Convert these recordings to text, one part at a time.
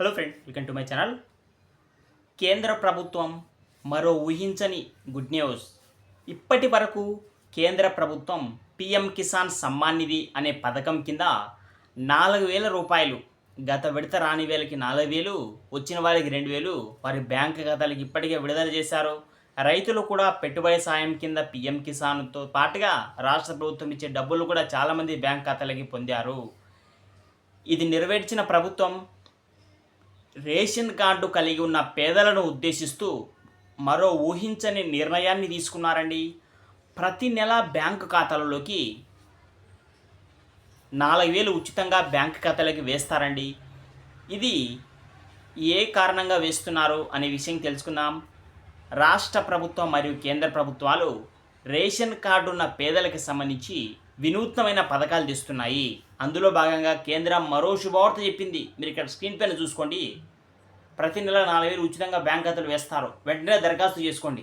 Hello friend welcome to my channel కేంద్ర ప్రభుత్వం మరో ఊహించని గుడ్ న్యూస్ ఇప్పటి వరకు కేంద్ర ప్రభుత్వం పిఎం కిసాన్ సమ్మాన్ నిధి అనే పథకం కింద నాలుగు వేల రూపాయలు గత విడత రాని వేలకి నాలుగు వేలు వచ్చిన వారికి రెండు వేలు వారి బ్యాంక్ ఖాతాలకు ఇప్పటికే విడుదల చేశారు. రైతులు కూడా పెట్టుబడి సాయం కింద పిఎం కిసాన్తో పాటుగా రాష్ట్ర ప్రభుత్వం ఇచ్చే డబ్బులు కూడా చాలామంది బ్యాంక్ ఖాతాలకి పొందారు. ఇది నెరవేర్చిన ప్రభుత్వం రేషన్ కార్డు కలిగి ఉన్న పేదలను ఉద్దేశిస్తూ మరో ఊహించని నిర్ణయాన్ని తీసుకున్నారండి. ప్రతి నెల బ్యాంకు ఖాతాలలోకి నాలుగు వేలు ఉచితంగా బ్యాంక్ ఖాతాలకి వేస్తారండి. ఇది ఏ కారణంగా వేస్తున్నారు అనే విషయం తెలుసుకుందాం. రాష్ట్ర ప్రభుత్వం మరియు కేంద్ర ప్రభుత్వాలు రేషన్ కార్డు ఉన్న పేదలకు సంబంధించి వినూత్నమైన పథకాలు తెస్తున్నాయి. అందులో భాగంగా కేంద్రం మరో శుభవార్త చెప్పింది. మీరు ఇక్కడ స్క్రీన్ పైన చూసుకోండి. ప్రతి నెల నాలుగు వేలు ఉచితంగా బ్యాంక్ ఖాతాలు వేస్తారు. వెంటనే దరఖాస్తు చేసుకోండి.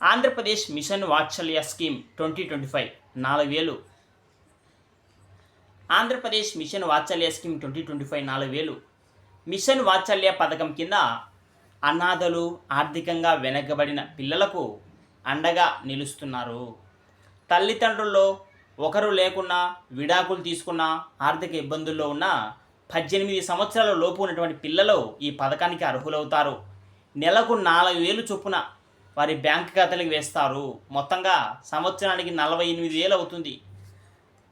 Andhra Pradesh mission Vatsalya scheme twenty twenty five నాలుగు వేలు. Andhra Pradesh mission Vatsalya scheme twenty twenty five నాలుగు వేలు. మిషన్ వాత్సల్య పథకం కింద అనాథలు ఆర్థికంగా వెనకబడిన పిల్లలకు అండగా నిలుస్తున్నారు. తల్లిదండ్రుల్లో ఒకరు లేకున్నా విడాకులు తీసుకున్న ఆర్థిక ఇబ్బందుల్లో ఉన్న పద్దెనిమిది సంవత్సరాల లోపు ఉన్నటువంటి పిల్లలు ఈ పథకానికి అర్హులవుతారు. నెలకు నాలుగు వేలు చొప్పున వారి బ్యాంక్ ఖాతాలకు వేస్తారు. మొత్తంగా సంవత్సరానికి నలభై ఎనిమిది వేలు అవుతుంది.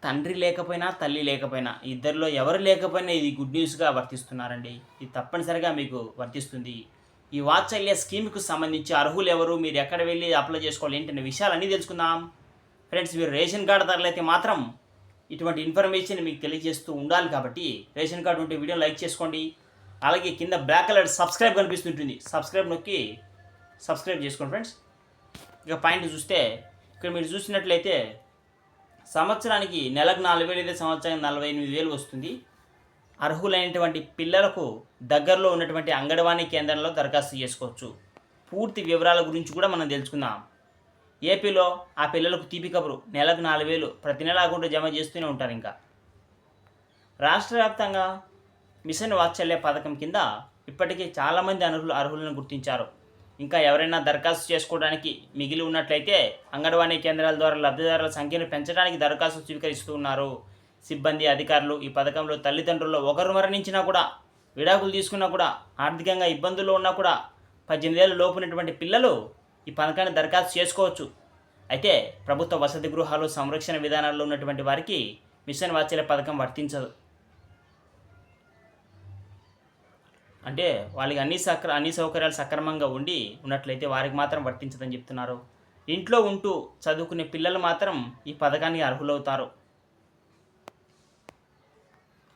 తండ్రి లేకపోయినా తల్లి లేకపోయినా ఇద్దరిలో ఎవరు లేకపోయినా ఇది గుడ్ న్యూస్గా వర్తిస్తున్నారండి. ఇది తప్పనిసరిగా మీకు వర్తిస్తుంది. ఈ వాత్సల్య స్కీమ్కు సంబంధించి అర్హులు ఎవరు మీరు ఎక్కడ వెళ్ళి అప్లై చేసుకోవాలి ఏంటనే విషయాలన్నీ తెలుసుకుందాం. ఫ్రెండ్స్ మీరు రేషన్ కార్డు ధరలైతే మాత్రం ఇటువంటి ఇన్ఫర్మేషన్ మీకు తెలియజేస్తూ ఉండాలి కాబట్టి రేషన్ కార్డు ఉంటే వీడియో లైక్ చేసుకోండి. అలాగే కింద బ్లాక్ కలర్ సబ్స్క్రైబ్ కనిపిస్తుంటుంది. సబ్స్క్రైబ్ నొక్కి సబ్స్క్రైబ్ చేసుకోండి ఫ్రెండ్స్ ఇక పాయింట్ చూస్తే ఇక్కడ మీరు చూసినట్లయితే సంవత్సరానికి నెలకు నాలుగు వేలు అయితే సంవత్సరానికి నలభై ఎనిమిది వేలు వస్తుంది. అర్హులైనటువంటి పిల్లలకు దగ్గరలో ఉన్నటువంటి అంగన్వాడీ కేంద్రంలో దరఖాస్తు చేసుకోవచ్చు. పూర్తి వివరాల గురించి కూడా మనం తెలుసుకుందాం. ఏపీలో ఆ పిల్లలకు తీపి కబురు నెలకు నాలుగు వేలు ప్రతి నెల అకౌంట్లో జమ చేస్తూనే ఉంటారు ఇంకా. రాష్ట్ర వ్యాప్తంగా మిషన్ వాత్సల్య పథకం కింద ఇప్పటికే చాలామంది అర్హులు అర్హులను గుర్తించారు. ఇంకా ఎవరైనా దరఖాస్తు చేసుకోవడానికి మిగిలి ఉన్నట్లయితే అంగన్వాడీ కేంద్రాల ద్వారా లబ్ధిదారుల సంఖ్యను పెంచడానికి దరఖాస్తు స్వీకరిస్తూ ఉన్నారు. సిబ్బంది అధికారులు ఈ పథకంలో తల్లిదండ్రుల్లో ఒకరు మరణించినా కూడా విడాకులు తీసుకున్నా కూడా ఆర్థికంగా ఇబ్బందుల్లో ఉన్నా కూడా పద్దెనిమిది లోపునటువంటి పిల్లలు ఈ పథకాన్ని దరఖాస్తు చేసుకోవచ్చు. అయితే ప్రభుత్వ వసతి గృహాలు సంరక్షణ విధానాల్లో ఉన్నటువంటి వారికి మిషన్ వాత్సల్య పథకం వర్తించదు. అంటే వాళ్ళకి అన్ని సక్ర అన్ని సౌకర్యాలు సక్రమంగా ఉండి ఉన్నట్లయితే వారికి మాత్రం వర్తించదని చెప్తున్నారు. ఇంట్లో ఉంటూ చదువుకునే పిల్లలు మాత్రం ఈ పథకానికి అర్హులవుతారు.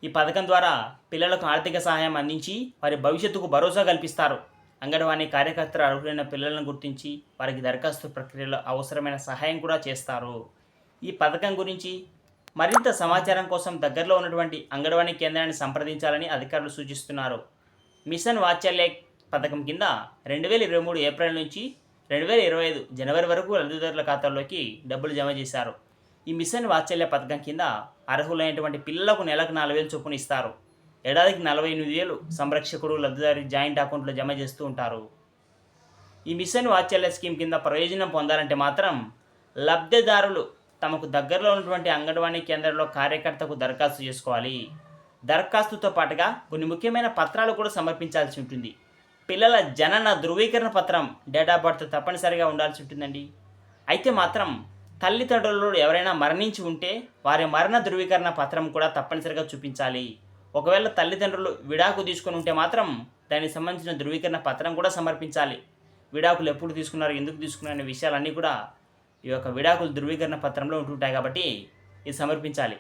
ఈ పథకం ద్వారా పిల్లలకు ఆర్థిక సహాయం అందించి వారి భవిష్యత్తుకు భరోసా కల్పిస్తారు. అంగన్వాడీ కార్యకర్తలు అర్హులైన పిల్లలను గుర్తించి వారికి దరఖాస్తు ప్రక్రియలో అవసరమైన సహాయం కూడా చేస్తారు. ఈ పథకం గురించి మరింత సమాచారం కోసం దగ్గరలో ఉన్నటువంటి అంగన్వాడీ కేంద్రాన్ని సంప్రదించాలని అధికారులు సూచిస్తున్నారు. మిషన్ వాత్సల్య పథకం కింద రెండు వేల ఇరవై మూడు ఏప్రిల్ నుంచి రెండు వేల ఇరవై ఐదు జనవరి వరకు లబ్ధిదారుల ఖాతాల్లోకి డబ్బులు జమ చేశారు. ఈ మిషన్ వాత్సల్య పథకం కింద అర్హులైనటువంటి పిల్లలకు నెలకు నాలుగు వేలు చొప్పున ఇస్తారు. ఏడాదికి నలభై ఎనిమిది వేలు సంరక్షకుడు లబ్ధిదారి జాయింట్ అకౌంట్లో జమ చేస్తూ ఉంటారు. ఈ మిషన్ వాత్సల్య స్కీమ్ కింద ప్రయోజనం పొందాలంటే మాత్రం లబ్ధిదారులు తమకు దగ్గరలో ఉన్నటువంటి అంగన్వాడీ కేంద్రంలో కార్యకర్తకు దరఖాస్తు చేసుకోవాలి. దరఖాస్తుతో పాటుగా కొన్ని ముఖ్యమైన పత్రాలు కూడా సమర్పించాల్సి ఉంటుంది. పిల్లల జనన ధృవీకరణ పత్రం డేట్ ఆఫ్ బర్త్ తప్పనిసరిగా ఉండాల్సి ఉంటుందండి. అయితే మాత్రం తల్లిదండ్రులు ఎవరైనా మరణించి ఉంటే వారి మరణ ధృవీకరణ పత్రం కూడా తప్పనిసరిగా చూపించాలి. ఒకవేళ తల్లిదండ్రులు విడాకు తీసుకొని ఉంటే మాత్రం దానికి సంబంధించిన ధృవీకరణ పత్రం కూడా సమర్పించాలి. విడాకులు ఎప్పుడు తీసుకున్నారు ఎందుకు తీసుకున్నారు అనే విషయాలన్నీ కూడా ఈ యొక్క విడాకుల ధృవీకరణ పత్రంలో ఉంటుంటాయి కాబట్టి ఇది సమర్పించాలి.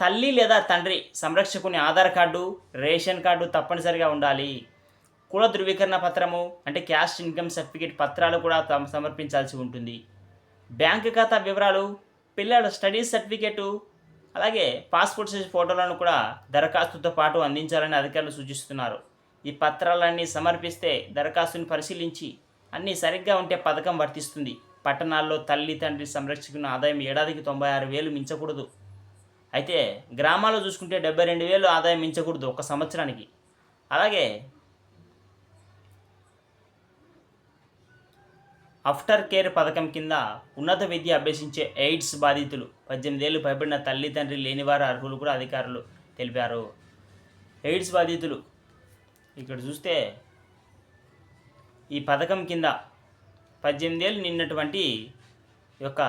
తల్లి లేదా తండ్రి సంరక్షకుని ఆధార్ కార్డు రేషన్ కార్డు తప్పనిసరిగా ఉండాలి. కుల ధృవీకరణ పత్రము అంటే క్యాస్ట్ ఇన్కమ్ సర్టిఫికేట్ పత్రాలు కూడా సమర్పించాల్సి ఉంటుంది. బ్యాంక్ ఖాతా వివరాలు పిల్లల స్టడీ సర్టిఫికేటు అలాగే పాస్పోర్ట్ సైజ్ ఫోటోలను కూడా దరఖాస్తుతో పాటు అందించాలని అధికారులు సూచిస్తున్నారు. ఈ పత్రాలన్నీ సమర్పిస్తే దరఖాస్తుని పరిశీలించి అన్నీ సరిగ్గా ఉంటే పథకం వర్తిస్తుంది. పట్టణాల్లో తల్లి తండ్రి సంరక్షకున్న ఆదాయం ఏడాదికి తొంభై ఆరు వేలు మించకూడదు. అయితే గ్రామాల్లో చూసుకుంటే డెబ్బై రెండు వేలు ఆదాయం మించకూడదు ఒక సంవత్సరానికి. అలాగే ఆఫ్టర్ కేర్ పథకం కింద ఉన్నత విద్య అభ్యసించే ఎయిడ్స్ బాధితులు పద్దెనిమిది ఏళ్ళు పైబడిన తల్లి తండ్రి లేనివారు అర్హులు కూడా అధికారులు తెలిపారు. ఎయిడ్స్ బాధితులు ఇక్కడ చూస్తే ఈ పథకం కింద పద్దెనిమిది ఏళ్ళు నిన్నటువంటి యొక్క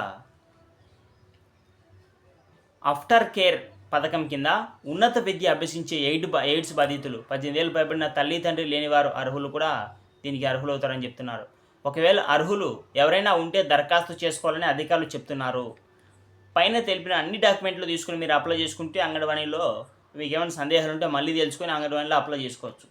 ఆఫ్టర్ కేర్ పథకం కింద ఉన్నత విద్య అభ్యసించే ఎయిడ్ ఎయిడ్స్ బాధితులు పద్దెనిమిదేళ్ళు పైబడిన తల్లి తండ్రి లేనివారు అర్హులు కూడా దీనికి అర్హులవుతారని చెప్తున్నారు. ఒకవేళ అర్హులు ఎవరైనా ఉంటే దరఖాస్తు చేసుకోవాలని అధికారులు చెప్తున్నారు. పైన తెలిపిన అన్ని డాక్యుమెంట్లు తీసుకుని మీరు అప్లై చేసుకుంటే అంగన్వాడీలో మీకు ఏమైనా సందేహాలు ఉంటే మళ్ళీ తెలుసుకొని అంగన్వాడీలో అప్లై చేసుకోవచ్చు.